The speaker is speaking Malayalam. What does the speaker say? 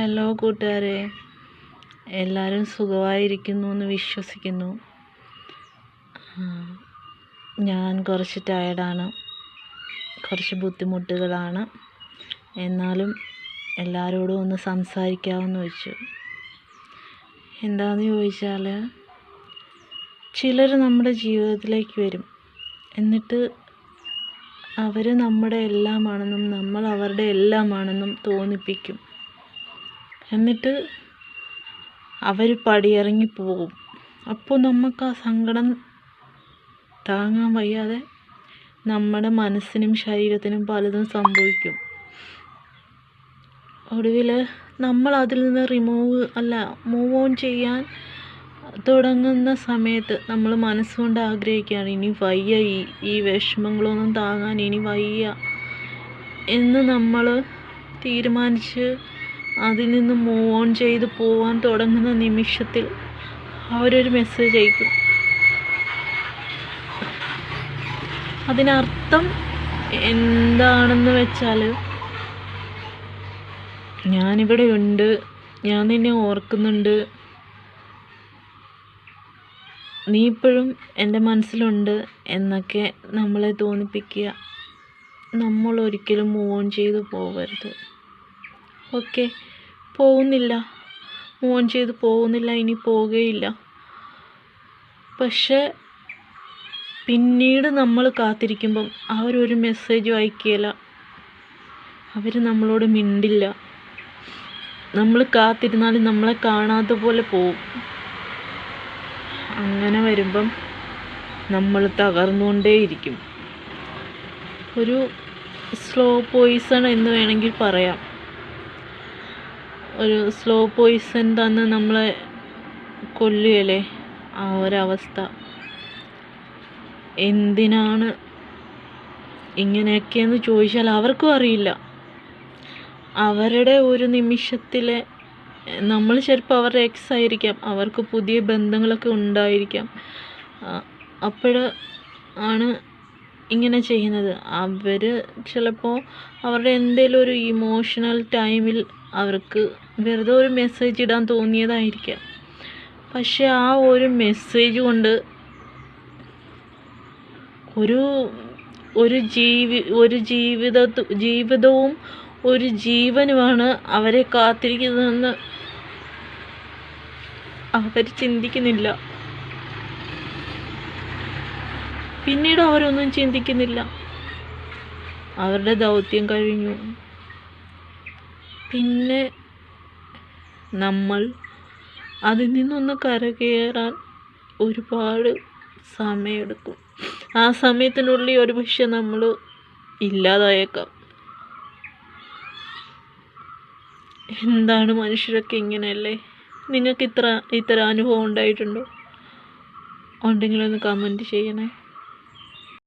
ഹലോ കൂട്ടുകാരെ. എല്ലാവരും സുഖമായിരിക്കുന്നു എന്ന് വിശ്വസിക്കുന്നു. ഞാൻ കുറച്ച് ടയർഡാണ് കുറച്ച് ബുദ്ധിമുട്ടുകളാണ്. എന്നാലും എല്ലാവരോടും ഒന്ന് സംസാരിക്കാമെന്ന് വെച്ചു. എന്താണെന്ന് ചോദിച്ചാൽ ചിലർ നമ്മുടെ ജീവിതത്തിലേക്ക് വരും. എന്നിട്ട് അവർ നമ്മുടെ എല്ലാമാണെന്നും നമ്മൾ അവരുടെ എല്ലാമാണെന്നും തോന്നിപ്പിക്കും. എന്നിട്ട് അവർ പടിയിറങ്ങി പോകും. അപ്പോൾ നമുക്ക് ആ സങ്കടം താങ്ങാൻ വയ്യാതെ നമ്മുടെ മനസ്സിനും ശരീരത്തിനും പലതും സംഭവിക്കും. ഒടുവിൽ നമ്മൾ അതിൽ നിന്ന് റിമൂവ് അല്ല മൂവ് ഓൺ ചെയ്യാൻ തുടങ്ങുന്ന സമയത്ത് നമ്മൾ മനസ്സുകൊണ്ട് ആഗ്രഹിക്കുകയാണ് ഇനി വയ്യ ഈ ഈ വിഷമങ്ങളൊന്നും താങ്ങാൻ ഇനി വയ്യ എന്ന് നമ്മൾ തീരുമാനിച്ച് അതിൽ നിന്ന് മൂവ് ഓൺ ചെയ്ത് പോവാൻ തുടങ്ങുന്ന നിമിഷത്തിൽ അവരൊരു മെസ്സേജ് അയക്കും. അതിനർത്ഥം എന്താണെന്ന് വെച്ചാൽ ഞാനിവിടെ ഉണ്ട് ഞാൻ നിന്നെ ഓർക്കുന്നുണ്ട്. നീ ഇപ്പോഴും എന്റെ മനസ്സിലുണ്ട് എന്നൊക്കെ നമ്മളെ തോന്നിപ്പിക്കുക. നമ്മൾ ഒരിക്കലും മൂവ് ഓൺ ചെയ്ത് പോകരുത് ഓക്കെ പോകുന്നില്ല. മോൻ ചെയ്ത് പോകുന്നില്ല ഇനി പോവുകയില്ല പക്ഷേ പിന്നീട് നമ്മൾ കാത്തിരിക്കുമ്പം അവരൊരു മെസ്സേജ് അയക്കില്ല അവർ നമ്മളോട് മിണ്ടില്ല. നമ്മൾ കാത്തിരുന്നാലും നമ്മളെ കാണാത്ത പോലെ പോവും. അങ്ങനെ വരുമ്പം നമ്മൾ തകർന്നുകൊണ്ടേയിരിക്കും. ഒരു സ്ലോ പോയിസൺ എന്ന് വേണമെങ്കിൽ പറയാം. ഒരു സ്ലോ പോയിസൺ തന്ന് നമ്മളെ കൊല്ലുകയല്ലേ? ആ ഒരവസ്ഥ. എന്തിനാണ് ഇങ്ങനെയൊക്കെയെന്ന് ചോദിച്ചാൽ അവർക്കും അറിയില്ല. അവരുടെ ഒരു നിമിഷത്തിലെ നമ്മൾ ചിലപ്പോൾ അവരുടെ എക്സ് ആയിരിക്കാം. അവർക്ക് പുതിയ ബന്ധങ്ങളൊക്കെ ഉണ്ടായിരിക്കാം. അപ്പോൾ ആണ് ഇങ്ങനെ ചെയ്യുന്നത്. അവർ ചിലപ്പോൾ അവരുടെ എന്തെങ്കിലും ഒരു ഇമോഷണൽ ടൈമിൽ അവർക്ക് വെറുതെ ഒരു മെസ്സേജ് ഇടാൻ തോന്നിയതായിരിക്കാം. പക്ഷെ ആ ഒരു മെസ്സേജ് കൊണ്ട് ഒരു ഒരു ജീവി ഒരു ജീവിത ജീവിതവും ഒരു ജീവനുമാണ് അവരെ കാത്തിരിക്കുന്നതെന്ന് അവർ ചിന്തിക്കുന്നില്ല. പിന്നീട് അവരൊന്നും ചിന്തിക്കുന്നില്ല. അവരുടെ ദൗത്യം കഴിഞ്ഞു. പിന്നെ നമ്മൾ അതിൽ നിന്നൊന്ന് കരകയറാൻ ഒരുപാട് സമയമെടുക്കും. ആ സമയത്തിനുള്ളിൽ ഒരു പക്ഷെ നമ്മൾ ഇല്ലാതായേക്കാം. എന്താണ് മനുഷ്യരൊക്കെ ഇങ്ങനെയല്ലേ? നിങ്ങൾക്ക് ഇത്ര ഇത്തരം അനുഭവം ഉണ്ടായിട്ടുണ്ടോ? ഉണ്ടെങ്കിലൊന്ന് കമന്റ് ചെയ്യണേ.